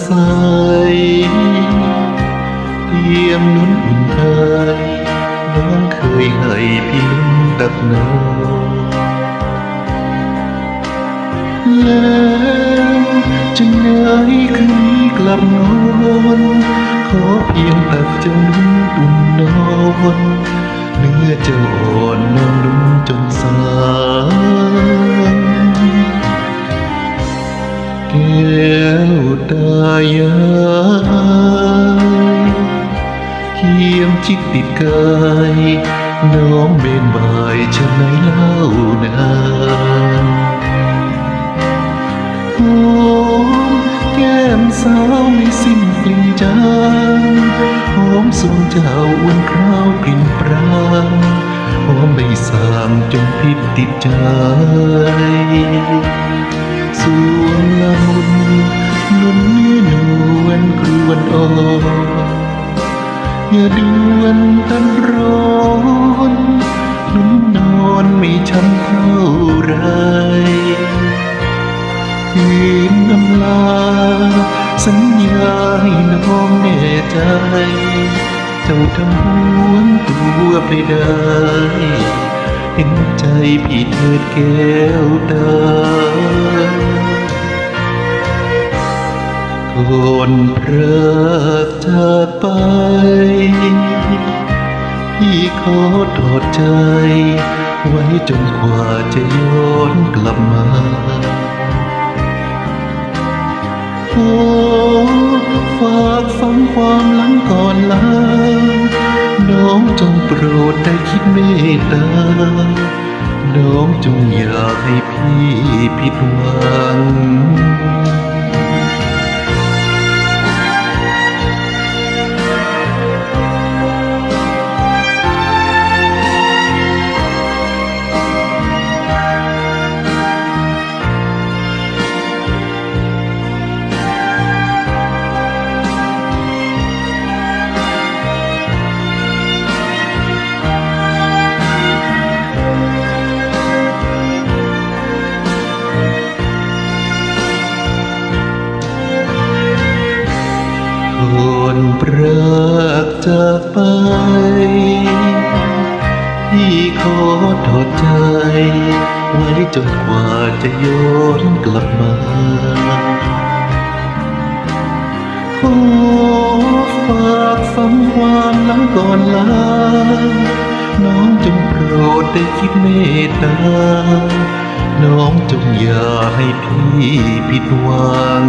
ใสเตียมนุ่นอุ่นไทยน้องเคยให้พี่นุ่นตักนอนแล้วจะเหนื่อยคืนนี้กลับนอนขอเพียงตักเจ้านุ่นอุ่นนอนเนื้อเจ้าอ่อนนอนนุ่มจนสาย แก้วตายายเคียงชิดติดกายน้องเบนบายชะไหนเล่านาหอมแก้มสาวไม่สิ้นกลิ่นจางหอมสวงเจ้าอ้วนคราวกลิ่นปรางหอมใบสามจนพิษติดใจ อย่าด่วนตันร้อนนุ่มนอนไม่ช้ำเท่าไรคืนน้ำลา สัญญาให้น้องแน่ใจ เจ้าทำหวนตัวไปได้ เห็นใจพี่เถิดแก้วตา ก่อนพระจากไป พี่ขอถอดใจ ไว้จนกว่าจะย้อนกลับมาขอฝากฟังความหลังก่อนลาน้องจงโปรดได้คิดเมตตา น้องจงอย่าให้พี่ผิดหวัง ก่อนปรากจากไป พี่ขอถอดใจ ไว้จนกว่าจะย้อนกลับมาขอฝากฟังความหลังก่อนลา น้องจงโปรดได้คิดเมตตา น้องจงอย่าให้พี่ผิดหวัง